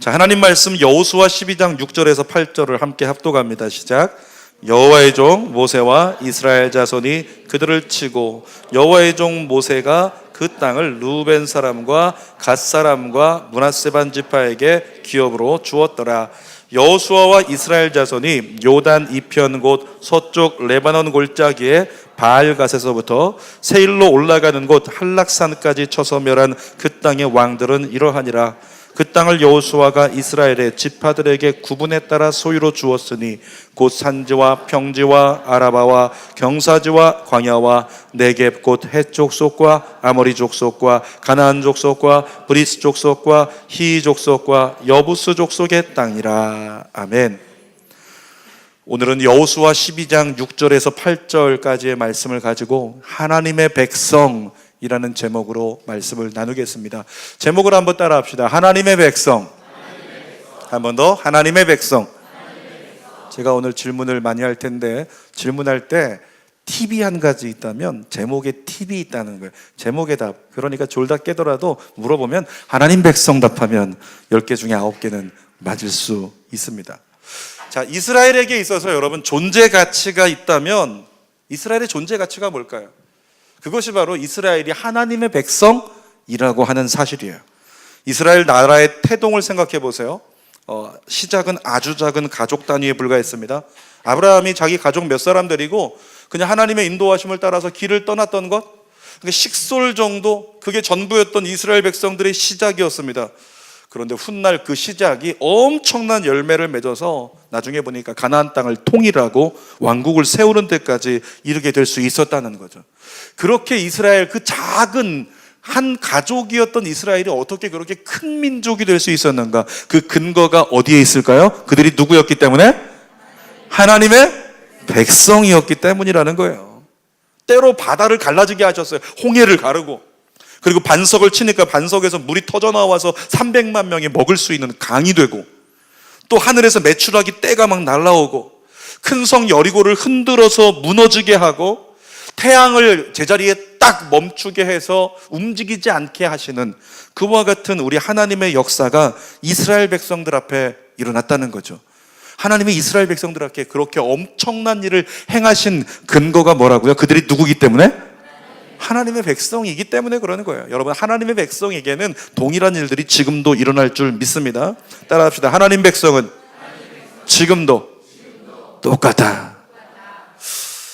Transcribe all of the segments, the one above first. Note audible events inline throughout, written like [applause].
자, 하나님 말씀 여호수아 12장 6절에서 8절을 함께 합독합니다. 시작. 여호와의 종 모세와 이스라엘 자손이 그들을 치고 여호와의 종 모세가 그 땅을 루벤 사람과 갓 사람과 문하세 반 지파에게 기업으로 주었더라. 여호수아와 이스라엘 자손이 요단 이편 곳 서쪽 레바논 골짜기에 바알갓에서부터 세일로 올라가는 곳 한락산까지 쳐서 멸한 그 땅의 왕들은 이러하니라. 그 땅을 여호수아가 이스라엘의 지파들에게 구분에 따라 소유로 주었으니 곧 산지와 평지와 아라바와 경사지와 광야와 네겝 곧 해쪽 속과 아모리 족속과 가나안 족속과 브리스 족속과 히 족속과 여부스 족속의 땅이라 아멘. 오늘은 여호수아 12장 6절에서 8절까지의 말씀을 가지고 하나님의 백성 이라는 제목으로 말씀을 나누겠습니다. 제목을 한번 따라 합시다. 하나님의 백성. 한번 더. 하나님의 백성. 제가 오늘 질문을 많이 할 텐데 질문할 때 팁이 한 가지 있다면 제목에 팁이 있다는 거예요. 제목의 답. 그러니까 졸다 깨더라도 물어보면 하나님 백성 답하면 10개 중에 9개는 맞을 수 있습니다. 자, 이스라엘에게 있어서 여러분 존재 가치가 있다면 이스라엘의 존재 가치가 뭘까요? 그것이 바로 이스라엘이 하나님의 백성이라고 하는 사실이에요. 이스라엘 나라의 태동을 생각해 보세요. 어, 시작은 아주 작은 가족 단위에 불과했습니다. 아브라함이 자기 가족 몇 사람 데리고 그냥 하나님의 인도하심을 따라서 길을 떠났던 것, 식솔 정도, 그게 전부였던 이스라엘 백성들의 시작이었습니다. 그런데 훗날 그 시작이 엄청난 열매를 맺어서 나중에 보니까 가나안 땅을 통일하고 왕국을 세우는 데까지 이르게 될 수 있었다는 거죠. 그렇게 이스라엘 그 작은 한 가족이었던 이스라엘이 어떻게 그렇게 큰 민족이 될 수 있었는가? 그 근거가 어디에 있을까요? 그들이 누구였기 때문에? 하나님의 백성이었기 때문이라는 거예요. 때로 바다를 갈라지게 하셨어요. 홍해를 가르고. 그리고 반석을 치니까 반석에서 물이 터져 나와서 300만 명이 먹을 수 있는 강이 되고 또 하늘에서 메추라기 떼가 막 날라오고 큰 성 여리고를 흔들어서 무너지게 하고 태양을 제자리에 딱 멈추게 해서 움직이지 않게 하시는 그와 같은 우리 하나님의 역사가 이스라엘 백성들 앞에 일어났다는 거죠. 하나님이 이스라엘 백성들 앞에 그렇게 엄청난 일을 행하신 근거가 뭐라고요? 그들이 누구기 때문에? 하나님의 백성이기 때문에 그러는 거예요. 여러분, 하나님의 백성에게는 동일한 일들이 지금도 일어날 줄 믿습니다. 따라 합시다. 하나님 백성은 지금도 똑같아.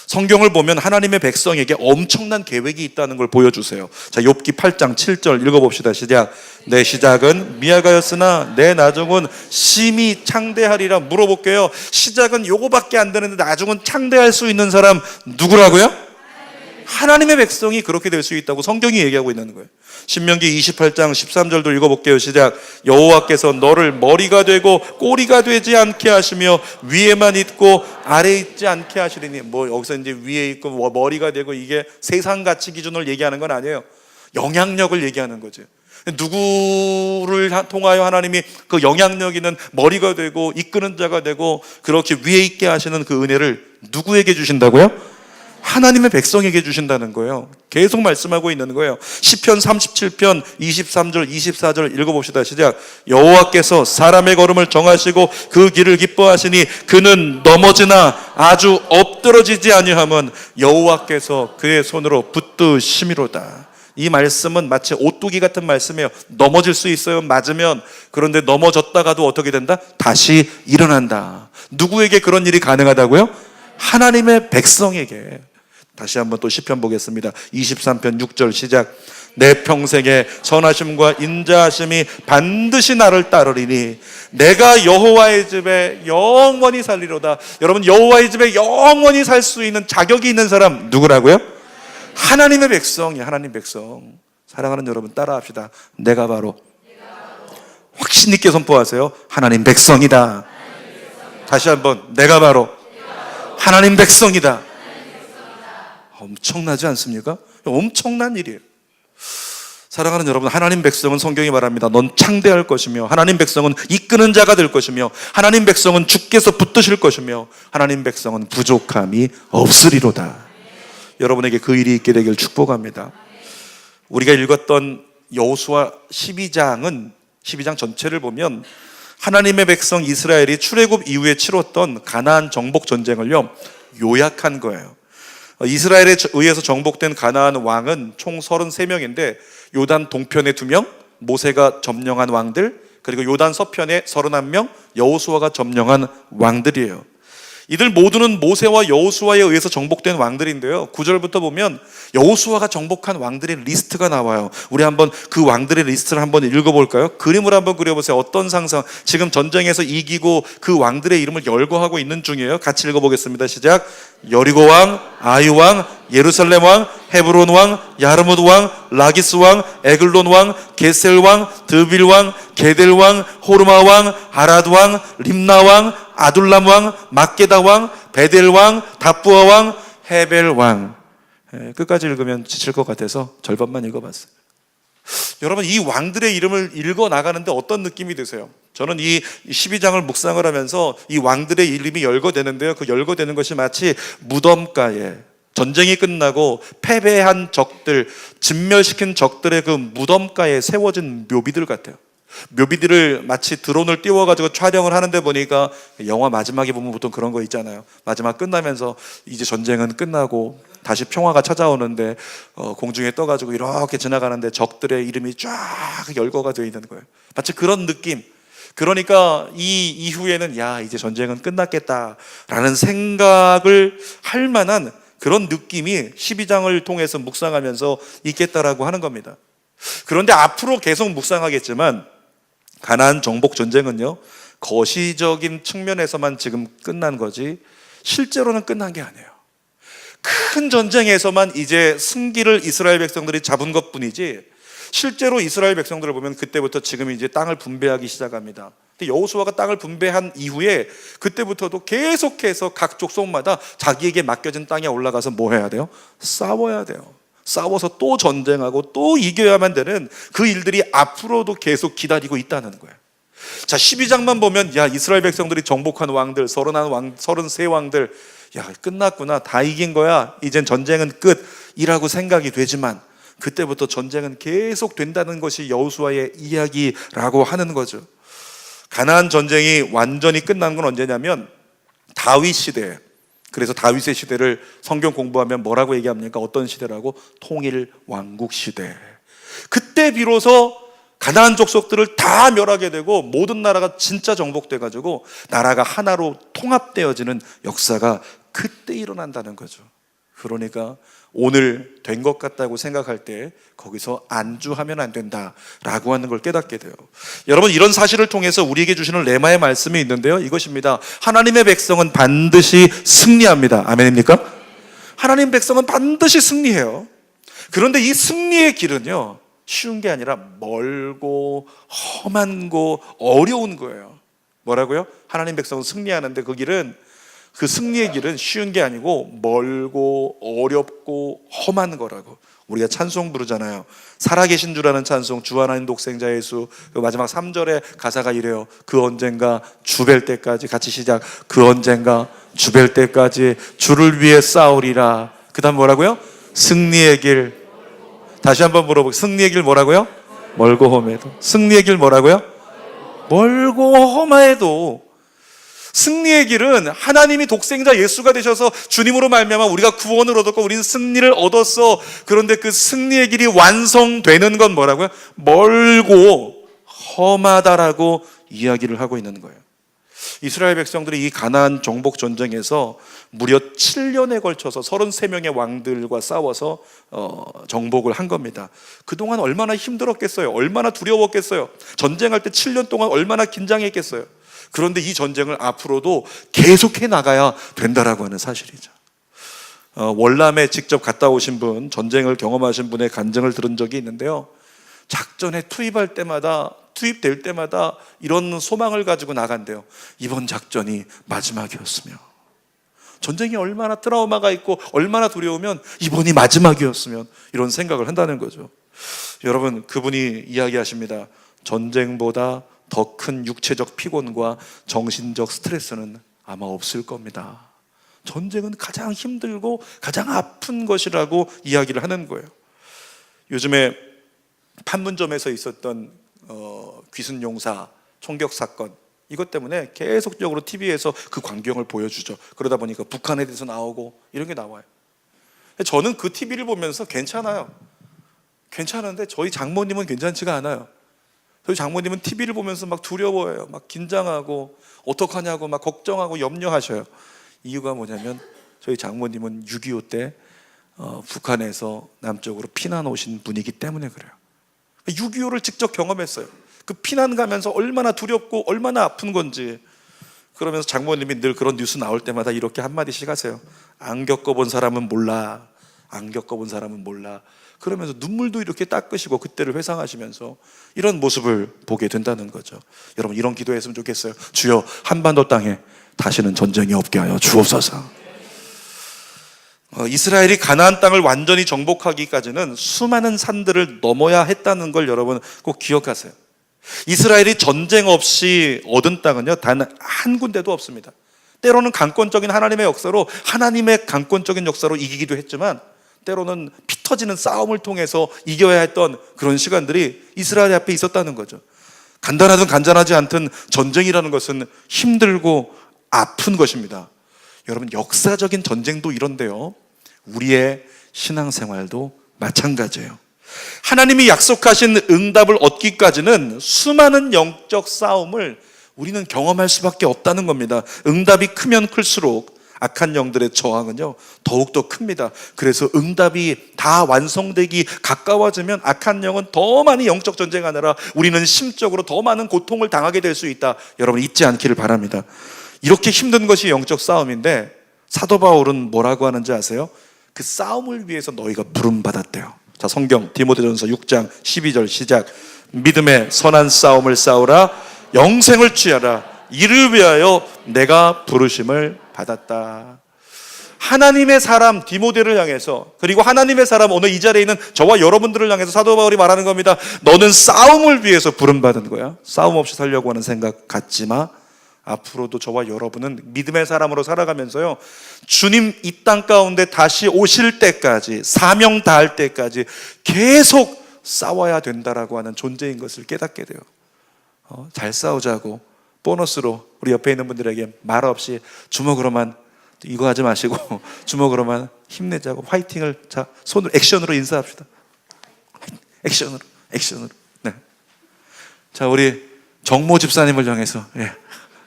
성경을 보면 하나님의 백성에게 엄청난 계획이 있다는 걸 보여주세요. 자, 욥기 8장 7절 읽어봅시다. 시작. 내 시작은 미약하였으나 내 나중은 심히 창대하리라 물어볼게요. 시작은 요거밖에 안 되는데 나중은 창대할 수 있는 사람 누구라고요? 하나님의 백성이 그렇게 될 수 있다고 성경이 얘기하고 있는 거예요. 신명기 28장 13절도 읽어볼게요. 시작. 여호와께서 너를 머리가 되고 꼬리가 되지 않게 하시며 위에만 있고 아래 있지 않게 하시리니 뭐 여기서 이제 위에 있고 뭐 머리가 되고 이게 세상 가치 기준을 얘기하는 건 아니에요. 영향력을 얘기하는 거죠. 누구를 통하여 하나님이 그 영향력 있는 머리가 되고 이끄는 자가 되고 그렇게 위에 있게 하시는 그 은혜를 누구에게 주신다고요? 하나님의 백성에게 주신다는 거예요. 계속 말씀하고 있는 거예요. 시편 37편 23절 24절 읽어 봅시다. 시작. 여호와께서 사람의 걸음을 정하시고 그 길을 기뻐하시니 그는 넘어지나 아주 엎드러지지 아니함은 여호와께서 그의 손으로 붙드심이로다. 이 말씀은 마치 오뚜기 같은 말씀이에요. 넘어질 수 있어요. 맞으면. 그런데 넘어졌다가도 어떻게 된다? 다시 일어난다. 누구에게 그런 일이 가능하다고요? 하나님의 백성에게. 다시 한번 또 시편 보겠습니다. 23편 6절 시작. 내 평생에 선하심과 인자하심이 반드시 나를 따르리니 내가 여호와의 집에 영원히 살리로다. 여러분 여호와의 집에 영원히 살 수 있는 자격이 있는 사람 누구라고요? 하나님의 백성이 하나님 백성. 사랑하는 여러분 따라합시다. 내가 바로 확신 있게 선포하세요. 하나님 백성이다. 다시 한번 내가 바로 하나님 백성이다. 엄청나지 않습니까? 엄청난 일이에요. 사랑하는 여러분, 하나님 백성은 성경이 말합니다. 넌 창대할 것이며, 하나님 백성은 이끄는 자가 될 것이며, 하나님 백성은 주께서 붙드실 것이며, 하나님 백성은 부족함이 없으리로다. 여러분에게 그 일이 있게 되길 축복합니다. 우리가 읽었던 여호수아 12장은 12장 전체를 보면 하나님의 백성 이스라엘이 출애굽 이후에 치렀던 가나안 정복 전쟁을요 요약한 거예요. 어, 이스라엘에 의해서 정복된 가나안 왕은 총 33명인데 요단 동편에 2명, 모세가 점령한 왕들, 그리고 요단 서편에 31명, 여호수아가 점령한 왕들이에요. 이들 모두는 모세와 여호수아에 의해서 정복된 왕들인데요. 9절부터 보면 여호수아가 정복한 왕들의 리스트가 나와요. 우리 한번 그 왕들의 리스트를 한번 읽어볼까요? 그림을 한번 그려보세요. 어떤 상상? 지금 전쟁에서 이기고 그 왕들의 이름을 열거하고 있는 중이에요. 같이 읽어보겠습니다. 시작. 여리고 왕, 아유 왕, 예루살렘 왕, 헤브론 왕, 야르무드 왕, 라기스 왕, 에글론 왕, 게셀 왕, 드빌 왕, 게델 왕, 호르마 왕, 아라드 왕, 림나 왕, 아둘람 왕, 막게다 왕, 베델 왕, 다부아 왕, 헤벨 왕. 예, 끝까지 읽으면 지칠 것 같아서 절반만 읽어봤어요. 여러분 이 왕들의 이름을 읽어 나가는데 어떤 느낌이 드세요? 저는 이 12장을 묵상을 하면서 이 왕들의 이름이 열거되는데요. 그 열거되는 것이 마치 무덤가에 전쟁이 끝나고 패배한 적들, 진멸시킨 적들의 그 무덤가에 세워진 묘비들 같아요. 묘비들을 마치 드론을 띄워가지고 촬영을 하는데 보니까 영화 마지막에 보면 보통 그런 거 있잖아요. 마지막 끝나면서 이제 전쟁은 끝나고 다시 평화가 찾아오는데 어, 공중에 떠가지고 이렇게 지나가는데 적들의 이름이 쫙 열거가 되어 있는 거예요. 마치 그런 느낌. 그러니까 이 이후에는 야 이제 전쟁은 끝났겠다라는 생각을 할 만한 그런 느낌이 12장을 통해서 묵상하면서 있겠다라고 하는 겁니다. 그런데 앞으로 계속 묵상하겠지만 가나안 정복 전쟁은요 거시적인 측면에서만 지금 끝난 거지 실제로는 끝난 게 아니에요. 큰 전쟁에서만 이제 승기를 이스라엘 백성들이 잡은 것 뿐이지 실제로 이스라엘 백성들을 보면 그때부터 지금 이제 땅을 분배하기 시작합니다. 근데 여호수아가 땅을 분배한 이후에 그때부터도 계속해서 각 족속마다 자기에게 맡겨진 땅에 올라가서 뭐 해야 돼요? 싸워야 돼요. 싸워서 또 전쟁하고 또 이겨야만 되는 그 일들이 앞으로도 계속 기다리고 있다는 거예요. 자, 12장만 보면 야, 이스라엘 백성들이 정복한 왕들, 서른한 왕, 서른세 왕들 야, 끝났구나. 다 이긴 거야. 이젠 전쟁은 끝이라고 생각이 되지만 그때부터 전쟁은 계속 된다는 것이 여호수아의 이야기라고 하는 거죠. 가나안 전쟁이 완전히 끝난 건 언제냐면 다윗 시대에 그래서 다윗의 시대를 성경 공부하면 뭐라고 얘기합니까? 어떤 시대라고? 통일 왕국 시대. 그때 비로소 가나안 족속들을 다 멸하게 되고 모든 나라가 진짜 정복돼 가지고 나라가 하나로 통합되어지는 역사가 그때 일어난다는 거죠. 그러니까 오늘 된 것 같다고 생각할 때 거기서 안주하면 안 된다라고 하는 걸 깨닫게 돼요. 여러분 이런 사실을 통해서 우리에게 주시는 레마의 말씀이 있는데요. 이것입니다. 하나님의 백성은 반드시 승리합니다. 아멘입니까? 하나님 백성은 반드시 승리해요. 그런데 이 승리의 길은요. 쉬운 게 아니라 멀고 험한 고 어려운 거예요. 뭐라고요? 하나님 백성은 승리하는데 그 길은 그 승리의 길은 쉬운 게 아니고 멀고 어렵고 험한 거라고. 우리가 찬송 부르잖아요. 살아계신 줄 아는 찬송, 주 하나님 독생자 예수. 그 마지막 3절에 가사가 이래요. 그 언젠가 주 뵐 때까지 같이 시작. 그 언젠가 주 뵐 때까지 주를 위해 싸우리라. 그 다음 뭐라고요? 승리의 길. 다시 한번 물어보고 승리의 길 뭐라고요? 멀고 험해도. 승리의 길 뭐라고요? 멀고 험해도 승리의 길은 하나님이 독생자 예수가 되셔서 주님으로 말미암아 우리가 구원을 얻었고 우리는 승리를 얻었어. 그런데 그 승리의 길이 완성되는 건 뭐라고요? 멀고 험하다라고 이야기를 하고 있는 거예요. 이스라엘 백성들이 이 가나안 정복 전쟁에서 무려 7년에 걸쳐서 33명의 왕들과 싸워서 어, 정복을 한 겁니다. 그동안 얼마나 힘들었겠어요? 얼마나 두려웠겠어요? 전쟁할 때 7년 동안 얼마나 긴장했겠어요? 그런데 이 전쟁을 앞으로도 계속해 나가야 된다라고 하는 사실이죠. 어, 월남에 직접 갔다 오신 분, 전쟁을 경험하신 분의 간증을 들은 적이 있는데요. 작전에 투입할 때마다 투입될 때마다 이런 소망을 가지고 나간대요. 이번 작전이 마지막이었으며 전쟁이 얼마나 트라우마가 있고 얼마나 두려우면 이번이 마지막이었으면 이런 생각을 한다는 거죠. 여러분 그분이 이야기하십니다. 전쟁보다 더 큰 육체적 피곤과 정신적 스트레스는 아마 없을 겁니다. 전쟁은 가장 힘들고 가장 아픈 것이라고 이야기를 하는 거예요. 요즘에 판문점에서 있었던 어, 귀순 용사 총격 사건 이것 때문에 계속적으로 TV에서 그 광경을 보여주죠. 그러다 보니까 북한에 대해서 나오고 이런 게 나와요. 저는 그 TV를 보면서 괜찮아요. 괜찮은데 저희 장모님은 괜찮지가 않아요. 저희 장모님은 TV를 보면서 막 두려워해요. 막 긴장하고 어떡하냐고 막 걱정하고 염려하셔요. 이유가 뭐냐면 저희 장모님은 6.25 때 어, 북한에서 남쪽으로 피난 오신 분이기 때문에 그래요. 6.25를 직접 경험했어요. 그 피난 가면서 얼마나 두렵고 얼마나 아픈 건지 그러면서 장모님이 늘 그런 뉴스 나올 때마다 이렇게 한마디씩 하세요. 안 겪어본 사람은 몰라. 안 겪어본 사람은 몰라. 그러면서 눈물도 이렇게 닦으시고 그때를 회상하시면서 이런 모습을 보게 된다는 거죠. 여러분 이런 기도했으면 좋겠어요. 주여 한반도 땅에 다시는 전쟁이 없게 하여 주옵소서. 어, 이스라엘이 가나안 땅을 완전히 정복하기까지는 수많은 산들을 넘어야 했다는 걸 여러분 꼭 기억하세요. 이스라엘이 전쟁 없이 얻은 땅은요 단 한 군데도 없습니다. 때로는 강권적인 하나님의 역사로 하나님의 강권적인 역사로 이기기도 했지만 때로는 피 터지는 싸움을 통해서 이겨야 했던 그런 시간들이 이스라엘 앞에 있었다는 거죠. 간단하든 간단하지 않든 전쟁이라는 것은 힘들고 아픈 것입니다. 여러분 역사적인 전쟁도 이런데요. 우리의 신앙생활도 마찬가지예요. 하나님이 약속하신 응답을 얻기까지는 수많은 영적 싸움을 우리는 경험할 수밖에 없다는 겁니다. 응답이 크면 클수록 악한 영들의 저항은요, 더욱더 큽니다. 그래서 응답이 다 완성되기 가까워지면 악한 영은 더 많이 영적 전쟁하느라 우리는 심적으로 더 많은 고통을 당하게 될 수 있다. 여러분 잊지 않기를 바랍니다. 이렇게 힘든 것이 영적 싸움인데 사도 바울은 뭐라고 하는지 아세요? 그 싸움을 위해서 너희가 부름받았대요. 자, 성경 디모데전서 6장 12절 시작. 믿음의 선한 싸움을 싸우라 영생을 취하라 이를 위하여 내가 부르심을 받았다. 하나님의 사람 디모데를 향해서 그리고 하나님의 사람 오늘 이 자리에 있는 저와 여러분들을 향해서 사도 바울이 말하는 겁니다. 너는 싸움을 위해서 부름 받은 거야. 싸움 없이 살려고 하는 생각 갖지 마. 앞으로도 저와 여러분은 믿음의 사람으로 살아가면서요. 주님 이 땅 가운데 다시 오실 때까지 사명 다할 때까지 계속 싸워야 된다라고 하는 존재인 것을 깨닫게 돼요. 어, 잘 싸우자고 보너스로 우리 옆에 있는 분들에게 말 없이 주먹으로만 이거 하지 마시고 [laughs] 주먹으로만 힘내자고 화이팅을 자 손으로 액션으로 인사합시다. 액션으로 액션으로. 네. 자 우리 정모 집사님을 향해서 예.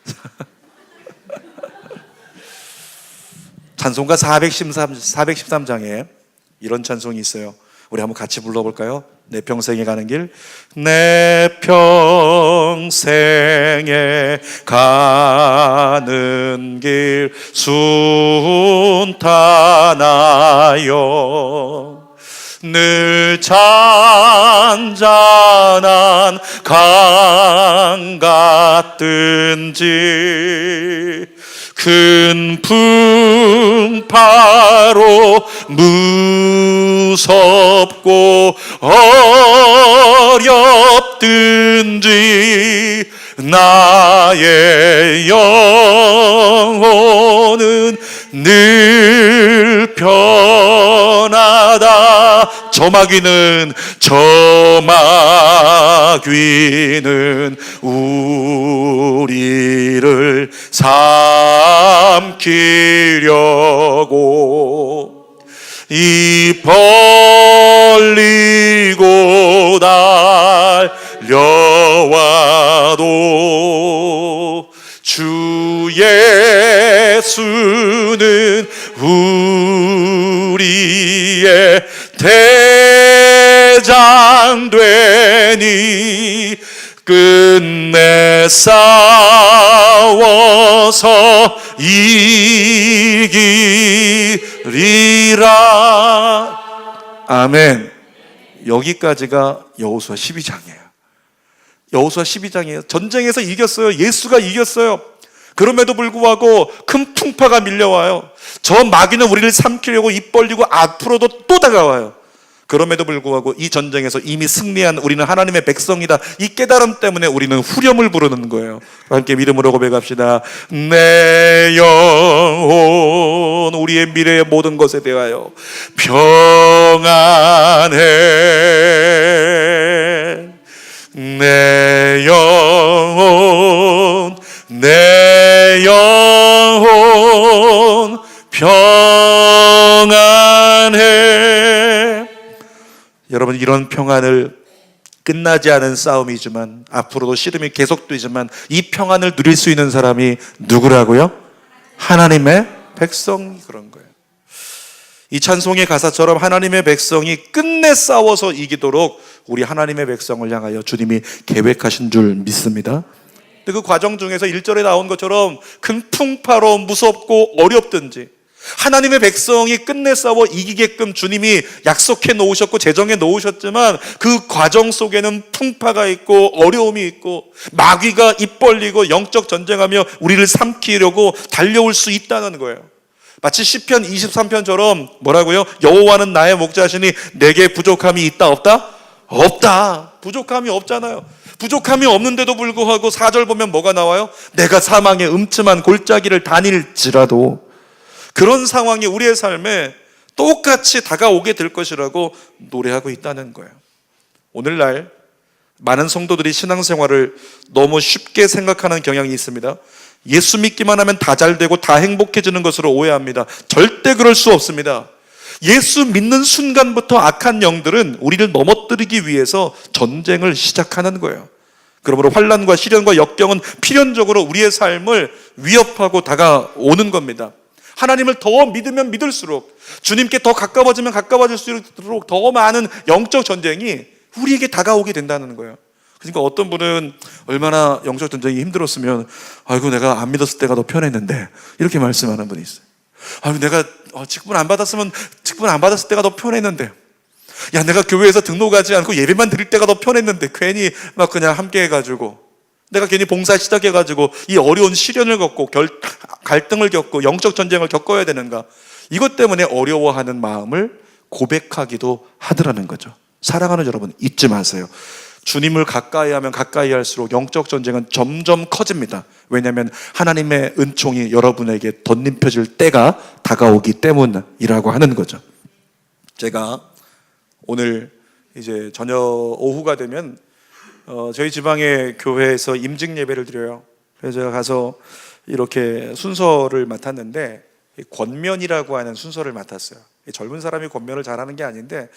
[laughs] 찬송가 413, 413장에 이런 찬송이 있어요. 우리 한번 같이 불러볼까요? 내 평생에 가는 길. 내 평생에 가는 길 순탄하여 늘 잔잔한 강 같든지 큰 풍파로 무섭고 어렵든지 나의 영혼은 늘 편하다. 저마귀는 저마귀는 삼키려고 이 벌리고 달려와도 주 예수는 우리의 대장 되니 끝내 싸워서 이기리라. 아멘. 여기까지가 여호수아 12장이에요. 여호수아 12장이에요. 전쟁에서 이겼어요. 예수가 이겼어요. 그럼에도 불구하고 큰 풍파가 밀려와요. 저 마귀는 우리를 삼키려고 입 벌리고 앞으로도 또 다가와요 그럼에도 불구하고 이 전쟁에서 이미 승리한 우리는 하나님의 백성이다. 이 깨달음 때문에 우리는 후렴을 부르는 거예요. 함께 믿음으로 고백합시다. 내 영혼 우리의 미래의 모든 것에 대하여 평안해. 내 영혼 내 영혼 평안해. 여러분 이런 평안을 끝나지 않은 싸움이지만 앞으로도 씨름이 계속되지만 이 평안을 누릴 수 있는 사람이 누구라고요? 하나님의 백성이 그런 거예요. 이 찬송의 가사처럼 하나님의 백성이 끝내 싸워서 이기도록 우리 하나님의 백성을 향하여 주님이 계획하신 줄 믿습니다. 그 과정 중에서 1절에 나온 것처럼 큰 풍파로 무섭고 어렵든지 하나님의 백성이 끝내 싸워 이기게끔 주님이 약속해 놓으셨고 제정해 놓으셨지만 그 과정 속에는 풍파가 있고 어려움이 있고 마귀가 입 벌리고 영적 전쟁하며 우리를 삼키려고 달려올 수 있다는 거예요. 마치 시편 23편처럼 뭐라고요? 여호와는 나의 목자시니 내게 부족함이 있다 없다? 없다. 부족함이 없잖아요. 부족함이 없는데도 불구하고 4절 보면 뭐가 나와요? 내가 사망의 음침한 골짜기를 다닐지라도 그런 상황이 우리의 삶에 똑같이 다가오게 될 것이라고 노래하고 있다는 거예요. 오늘날 많은 성도들이 신앙생활을 너무 쉽게 생각하는 경향이 있습니다. 예수 믿기만 하면 다 잘 되고 다 행복해지는 것으로 오해합니다. 절대 그럴 수 없습니다. 예수 믿는 순간부터 악한 영들은 우리를 넘어뜨리기 위해서 전쟁을 시작하는 거예요. 그러므로 환란과 시련과 역경은 필연적으로 우리의 삶을 위협하고 다가오는 겁니다. 하나님을 더 믿으면 믿을수록 주님께 더 가까워지면 가까워질수록 더 많은 영적 전쟁이 우리에게 다가오게 된다는 거예요. 그러니까 어떤 분은 얼마나 영적 전쟁이 힘들었으면 아이고 내가 안 믿었을 때가 더 편했는데 이렇게 말씀하는 분이 있어요. 아이고 내가 어, 직분 안 받았으면 직분 안 받았을 때가 더 편했는데 야 내가 교회에서 등록하지 않고 예배만 드릴 때가 더 편했는데 괜히 막 그냥 함께 해가지고 내가 괜히 봉사 시작해가지고 이 어려운 시련을 겪고 결, 갈등을 겪고 영적 전쟁을 겪어야 되는가 이것 때문에 어려워하는 마음을 고백하기도 하더라는 거죠. 사랑하는 여러분 잊지 마세요. 주님을 가까이 하면 가까이 할수록 영적 전쟁은 점점 커집니다. 왜냐하면 하나님의 은총이 여러분에게 덧입혀질 때가 다가오기 때문이라고 하는 거죠. 제가 오늘 이제 저녁 오후가 되면 어, 저희 지방의 교회에서 임직 예배를 드려요. 그래서 제가 가서 이렇게 순서를 맡았는데 이 권면이라고 하는 순서를 맡았어요. 이 젊은 사람이 권면을 잘하는 게 아닌데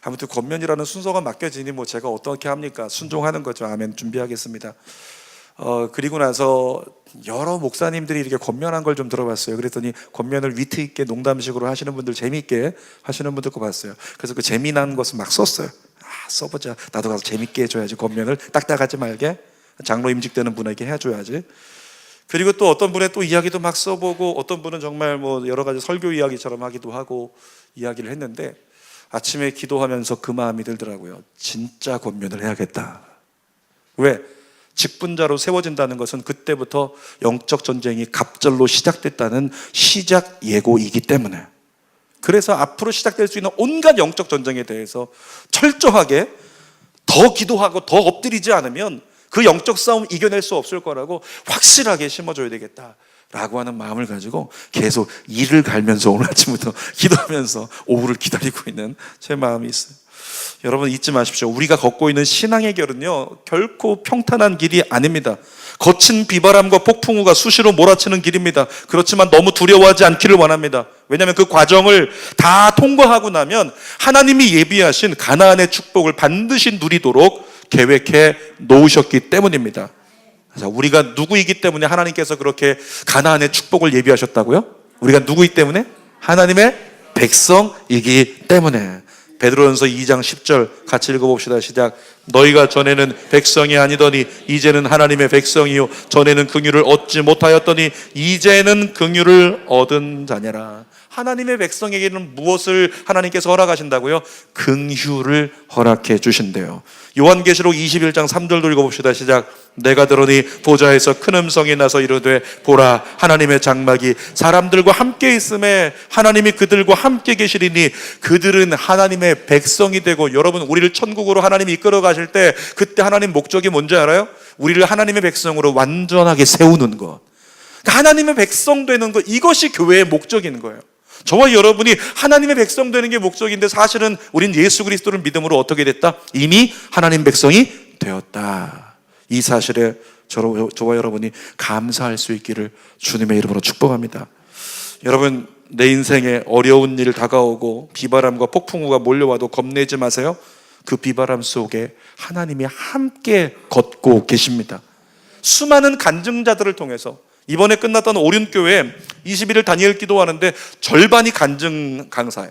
아무튼 권면이라는 순서가 맡겨지니 뭐 제가 어떻게 합니까? 순종하는 거죠. 아멘. 준비하겠습니다. 어, 그리고 나서 여러 목사님들이 이렇게 권면한 걸 좀 들어봤어요. 그랬더니 권면을 위트 있게 농담식으로 하시는 분들 재미있게 하시는 분들 거 봤어요. 그래서 그 재미난 것을 막 썼어요. 아, 써보자. 나도 가서 재밌게 해줘야지. 권면을 딱딱하지 말게. 장로 임직되는 분에게 해줘야지. 그리고 또 어떤 분의 또 이야기도 막 써보고 어떤 분은 정말 뭐 여러 가지 설교 이야기처럼 하기도 하고 이야기를 했는데 아침에 기도하면서 그 마음이 들더라고요. 진짜 권면을 해야겠다. 왜? 직분자로 세워진다는 것은 그때부터 영적 전쟁이 갑절로 시작됐다는 시작 예고이기 때문에. 그래서 앞으로 시작될 수 있는 온갖 영적 전쟁에 대해서 철저하게 더 기도하고 더 엎드리지 않으면 그 영적 싸움 이겨낼 수 없을 거라고 확실하게 심어줘야 되겠다. 라고 하는 마음을 가지고 계속 일을 갈면서 오늘 아침부터 [laughs] 기도하면서 오후를 기다리고 있는 제 마음이 있어요. 여러분 잊지 마십시오. 우리가 걷고 있는 신앙의 길은요, 결코 평탄한 길이 아닙니다. 거친 비바람과 폭풍우가 수시로 몰아치는 길입니다. 그렇지만 너무 두려워하지 않기를 원합니다. 왜냐하면 그 과정을 다 통과하고 나면 하나님이 예비하신 가나안의 축복을 반드시 누리도록 계획해 놓으셨기 때문입니다. 자, 우리가 누구이기 때문에 하나님께서 그렇게 가나안의 축복을 예비하셨다고요? 우리가 누구이기 때문에? 하나님의 백성이기 때문에. 베드로전서 2장 10절 같이 읽어봅시다. 시작. 너희가 전에는 백성이 아니더니 이제는 하나님의 백성이요 전에는 긍휼을 얻지 못하였더니 이제는 긍휼을 얻은 자녀라. 하나님의 백성에게는 무엇을 하나님께서 허락하신다고요? 긍휼을 허락해 주신대요. 요한계시록 21장 3절도 읽어봅시다. 시작. 내가 들으니 보좌에서 큰 음성이 나서 이르되 보라 하나님의 장막이 사람들과 함께 있음에 하나님이 그들과 함께 계시리니 그들은 하나님의 백성이 되고 여러분 우리를 천국으로 하나님이 이끌어 가실 때 그때 하나님 목적이 뭔지 알아요? 우리를 하나님의 백성으로 완전하게 세우는 것. 그러니까 하나님의 백성 되는 것 이것이 교회의 목적인 거예요. 저와 여러분이 하나님의 백성 되는 게 목적인데 사실은 우린 예수 그리스도를 믿음으로 어떻게 됐다? 이미 하나님 백성이 되었다. 이 사실에 저- 저와 여러분이 감사할 수 있기를 주님의 이름으로 축복합니다. 여러분 내 인생에 어려운 일 다가오고 비바람과 폭풍우가 몰려와도 겁내지 마세요. 그 비바람 속에 하나님이 함께 걷고 계십니다. 수많은 간증자들을 통해서 이번에 끝났던 오륜교회 21일 다니엘 기도하는데 절반이 간증 강사예요.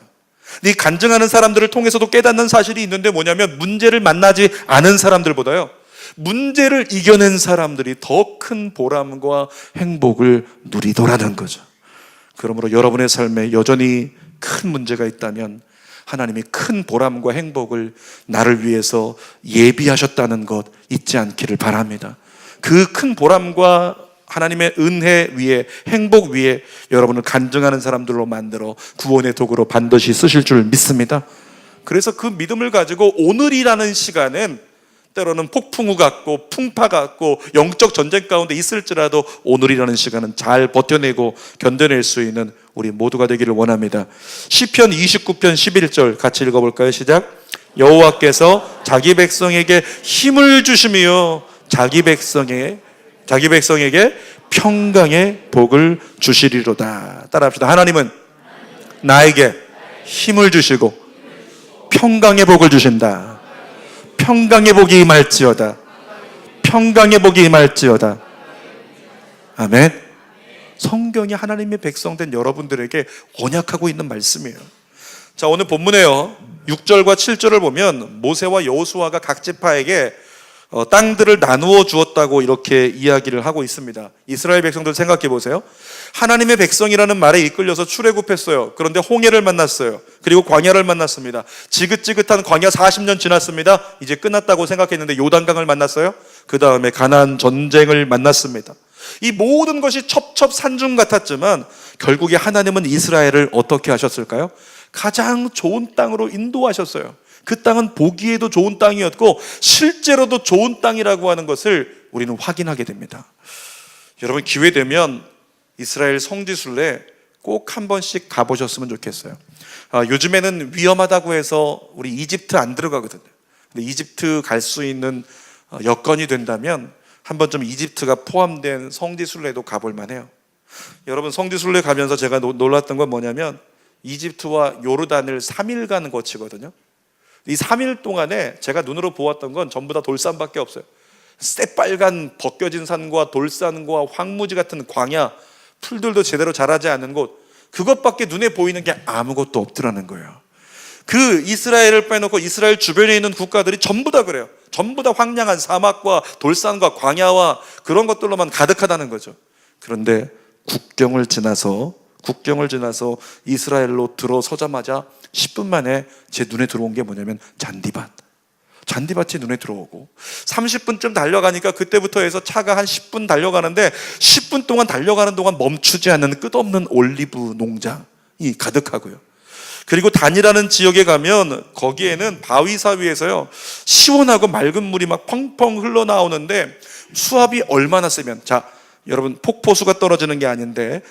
이 간증하는 사람들을 통해서도 깨닫는 사실이 있는데 뭐냐면 문제를 만나지 않은 사람들보다요. 문제를 이겨낸 사람들이 더 큰 보람과 행복을 누리더라는 거죠. 그러므로 여러분의 삶에 여전히 큰 문제가 있다면 하나님이 큰 보람과 행복을 나를 위해서 예비하셨다는 것 잊지 않기를 바랍니다. 그 큰 보람과 하나님의 은혜 위에 행복 위에 여러분을 간증하는 사람들로 만들어 구원의 도구로 반드시 쓰실 줄 믿습니다. 그래서 그 믿음을 가지고 오늘이라는 시간은 때로는 폭풍우 같고 풍파 같고 영적 전쟁 가운데 있을지라도 오늘이라는 시간은 잘 버텨내고 견뎌낼 수 있는 우리 모두가 되기를 원합니다. 시편 29편 11절 같이 읽어 볼까요? 시작. 여호와께서 자기 백성에게 힘을 주시며 자기 백성에 자기 백성에게 평강의 복을 주시리로다. 따라합시다. 하나님은 나에게 힘을 주시고 평강의 복을 주신다. 평강의 복이 임할지어다. 평강의 복이 임할지어다. 아멘. 성경이 하나님의 백성된 여러분들에게 언약하고 있는 말씀이에요. 자, 오늘 본문에요. 6절과 7절을 보면 모세와 여호수아가 각 지파에게 어, 땅들을 나누어 주었다고 이렇게 이야기를 하고 있습니다. 이스라엘 백성들 생각해 보세요. 하나님의 백성이라는 말에 이끌려서 출애굽했어요. 그런데 홍해를 만났어요. 그리고 광야를 만났습니다. 지긋지긋한 광야 40년 지났습니다. 이제 끝났다고 생각했는데 요단강을 만났어요. 그 다음에 가나안 전쟁을 만났습니다. 이 모든 것이 첩첩산중 같았지만 결국에 하나님은 이스라엘을 어떻게 하셨을까요? 가장 좋은 땅으로 인도하셨어요. 그 땅은 보기에도 좋은 땅이었고 실제로도 좋은 땅이라고 하는 것을 우리는 확인하게 됩니다. 여러분 기회 되면 이스라엘 성지순례 꼭 한 번씩 가보셨으면 좋겠어요. 아, 요즘에는 위험하다고 해서 우리 이집트 안 들어가거든요. 근데 이집트 갈 수 있는 어, 여건이 된다면 한 번쯤 이집트가 포함된 성지순례도 가볼 만해요. 여러분 성지순례 가면서 제가 노- 놀랐던 건 뭐냐면 이집트와 요르단을 3일간 거치거든요. 이 3일 동안에 제가 눈으로 보았던 건 전부 다 돌산밖에 없어요. 새빨간 벗겨진 산과 돌산과 황무지 같은 광야, 풀들도 제대로 자라지 않는 곳, 그것밖에 눈에 보이는 게 아무것도 없더라는 거예요. 그 이스라엘을 빼놓고 이스라엘 주변에 있는 국가들이 전부 다 그래요. 전부 다 황량한 사막과 돌산과 광야와 그런 것들로만 가득하다는 거죠. 그런데 국경을 지나서 국경을 지나서 이스라엘로 들어서자마자 10분 만에 제 눈에 들어온 게 뭐냐면 잔디밭. 잔디밭이 눈에 들어오고 30분쯤 달려가니까 그때부터 해서 차가 한 10분 달려가는데 10분 동안 달려가는 동안 멈추지 않는 끝없는 올리브 농장이 가득하고요. 그리고 단이라는 지역에 가면 거기에는 바위 사 위에서요 시원하고 맑은 물이 막 펑펑 흘러나오는데 수압이 얼마나 세면 자 여러분 폭포수가 떨어지는 게 아닌데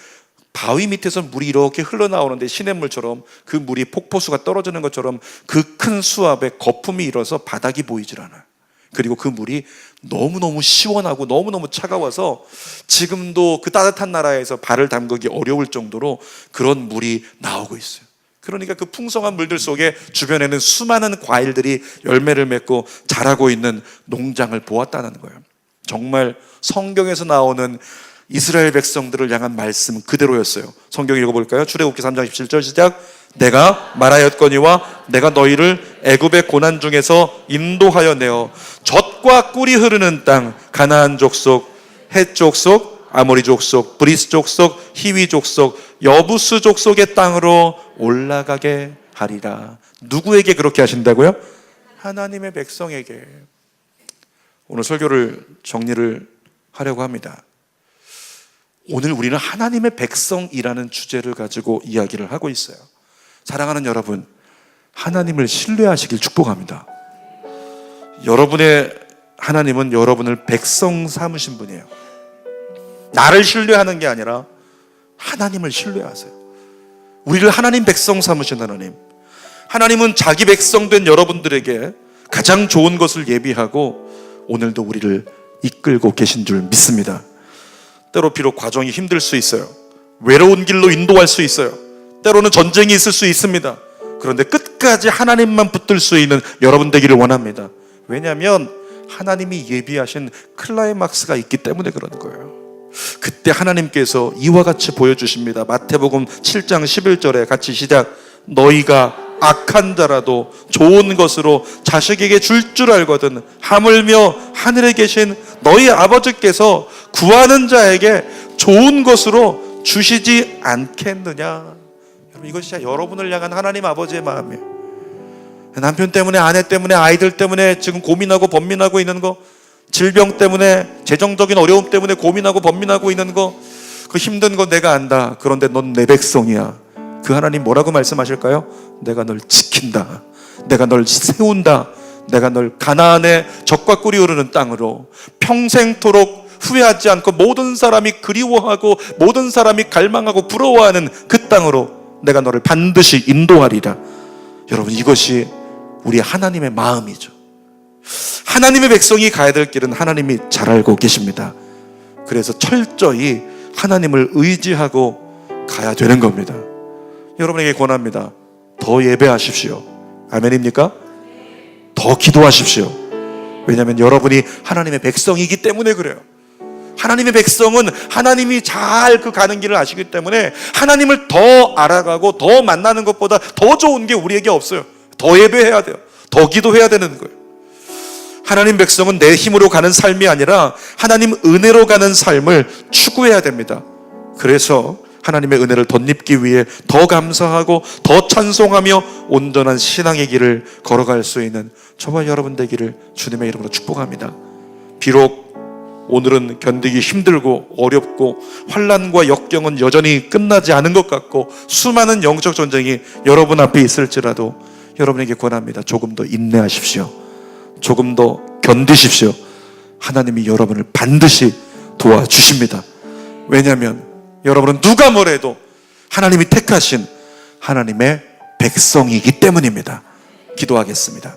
바위 밑에서 물이 이렇게 흘러나오는데 시냇물처럼 그 물이 폭포수가 떨어지는 것처럼 그 큰 수압에 거품이 일어서 바닥이 보이질 않아요. 그리고 그 물이 너무너무 시원하고 너무너무 차가워서 지금도 그 따뜻한 나라에서 발을 담그기 어려울 정도로 그런 물이 나오고 있어요. 그러니까 그 풍성한 물들 속에 주변에는 수많은 과일들이 열매를 맺고 자라고 있는 농장을 보았다는 거예요. 정말 성경에서 나오는 이스라엘 백성들을 향한 말씀 그대로였어요. 성경 읽어볼까요? 출애굽기 3장 17절 시작. 내가 말하였거니와 내가 너희를 애굽의 고난 중에서 인도하여 내어 젖과 꿀이 흐르는 땅 가나안 족속, 헷 족속, 아모리 족속, 브리스 족속, 히위 족속, 여부스 족속의 땅으로 올라가게 하리라. 누구에게 그렇게 하신다고요? 하나님의 백성에게. 오늘 설교를 정리를 하려고 합니다. 오늘 우리는 하나님의 백성이라는 주제를 가지고 이야기를 하고 있어요. 사랑하는 여러분, 하나님을 신뢰하시길 축복합니다. 여러분의 하나님은 여러분을 백성 삼으신 분이에요. 나를 신뢰하는 게 아니라 하나님을 신뢰하세요. 우리를 하나님 백성 삼으신 하나님. 하나님은 자기 백성 된 여러분들에게 가장 좋은 것을 예비하고 오늘도 우리를 이끌고 계신 줄 믿습니다. 때로 비록 과정이 힘들 수 있어요. 외로운 길로 인도할 수 있어요. 때로는 전쟁이 있을 수 있습니다. 그런데 끝까지 하나님만 붙들 수 있는 여러분 되기를 원합니다. 왜냐하면 하나님이 예비하신 클라이막스가 있기 때문에 그런 거예요. 그때 하나님께서 이와 같이 보여주십니다. 마태복음 7장 11절에 같이 시작. 너희가 악한 자라도 좋은 것으로 자식에게 줄줄 알거든 하물며 하늘에 계신 너희 아버지께서 구하는 자에게 좋은 것으로 주시지 않겠느냐. 여러분 이것이 여러분을 향한 하나님 아버지의 마음이에요. 남편 때문에 아내 때문에 아이들 때문에 지금 고민하고 번민하고 있는 거 질병 때문에 재정적인 어려움 때문에 고민하고 번민하고 있는 거 그 힘든 거 내가 안다. 그런데 넌 내 백성이야. 그 하나님 뭐라고 말씀하실까요? 내가 널 지킨다. 내가 널 세운다. 내가 널 가나안의 적과 꿀이 흐르는 땅으로 평생토록 후회하지 않고 모든 사람이 그리워하고 모든 사람이 갈망하고 부러워하는 그 땅으로 내가 너를 반드시 인도하리라. 여러분 이것이 우리 하나님의 마음이죠. 하나님의 백성이 가야 될 길은 하나님이 잘 알고 계십니다. 그래서 철저히 하나님을 의지하고 가야 되는 겁니다. 여러분에게 권합니다. 더 예배하십시오. 아멘입니까? 더 기도하십시오. 왜냐하면 여러분이 하나님의 백성이기 때문에 그래요. 하나님의 백성은 하나님이 잘 그 가는 길을 아시기 때문에 하나님을 더 알아가고 더 만나는 것보다 더 좋은 게 우리에게 없어요. 더 예배해야 돼요. 더 기도해야 되는 거예요. 하나님 백성은 내 힘으로 가는 삶이 아니라 하나님 은혜로 가는 삶을 추구해야 됩니다. 그래서 하나님의 은혜를 덧입기 위해 더 감사하고 더 찬송하며 온전한 신앙의 길을 걸어갈 수 있는 저와 여러분 되기를 주님의 이름으로 축복합니다. 비록 오늘은 견디기 힘들고 어렵고 환란과 역경은 여전히 끝나지 않은 것 같고 수많은 영적 전쟁이 여러분 앞에 있을지라도 여러분에게 권합니다. 조금 더 인내하십시오. 조금 더 견디십시오. 하나님이 여러분을 반드시 도와주십니다. 왜냐하면 여러분은 누가 뭐래도 하나님이 택하신 하나님의 백성이기 때문입니다. 기도하겠습니다.